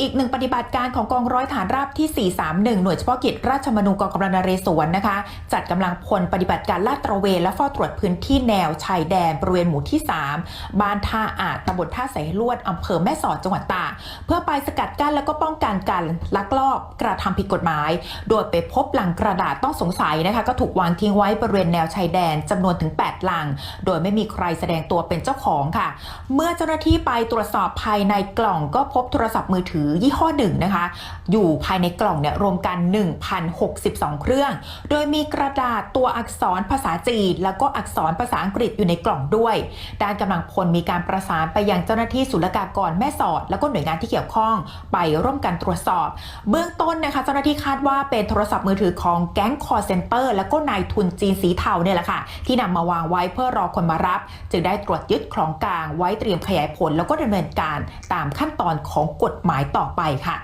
อีกหนึ่งปฏิบัติการของกองร้อยฐานราบที่ 431 หน่วยเฉพาะกิจราชมนูกองกำลังนเรศวรนะคะ จัดกำลังพลปฏิบัติการลาดตระเวนและเฝ้าตรวจพื้นที่แนวชายแดนบริเวณหมู่ที่ 3 บ้านท่าอาจตำบลท่าสายลวดอำเภอแม่สอดจังหวัดตากเพื่อไปสกัดกั้นแล้วก็ป้องกันการลักลอบกระทำผิดกฎหมาย โดยไปพบหลังกระดาษต้องสงสัยนะคะ ก็ถูกวางทิ้งไว้บริเวณแนวชายแดนจำนวนถึง 8 ลัง โดยไม่มีใครแสดงตัวเป็นเจ้าของค่ะ เมื่อเจ้าหน้าที่ไปตรวจสอบภายในกล่องก็พบโทรศัพท์มือถือยี่ห้อหนึ่งนะคะ อยู่ภายในกล่องเนี่ยรวมกัน 1,062 เครื่อง โดยมีกระดาษตัวอักษรภาษาจีน แล้วก็อักษรภาษาอังกฤษอยู่ในกล่องด้วย ด้านกำลังพลมีการประสานไปยังเจ้าหน้าที่ศุลกากรแม่สอด แล้วก็หน่วยงานที่เกี่ยวข้องไปร่วมกันตรวจสอบ เบื้องต้นนะคะเจ้าหน้าที่คาดว่าเป็นโทรศัพท์มือถือของแก๊งคอร์เซนเตอร์แล้วก็นายทุนจีนสีเทาเนี่ยแหละค่ะที่นำมาวางไว้เพื่อรอคนมารับ จึงได้ตรวจยึดของกลางไว้เตรียมขยายผล แล้วก็ดำเนินการตามขั้นตอนของกฎหมายต่อต่อไปค่ะ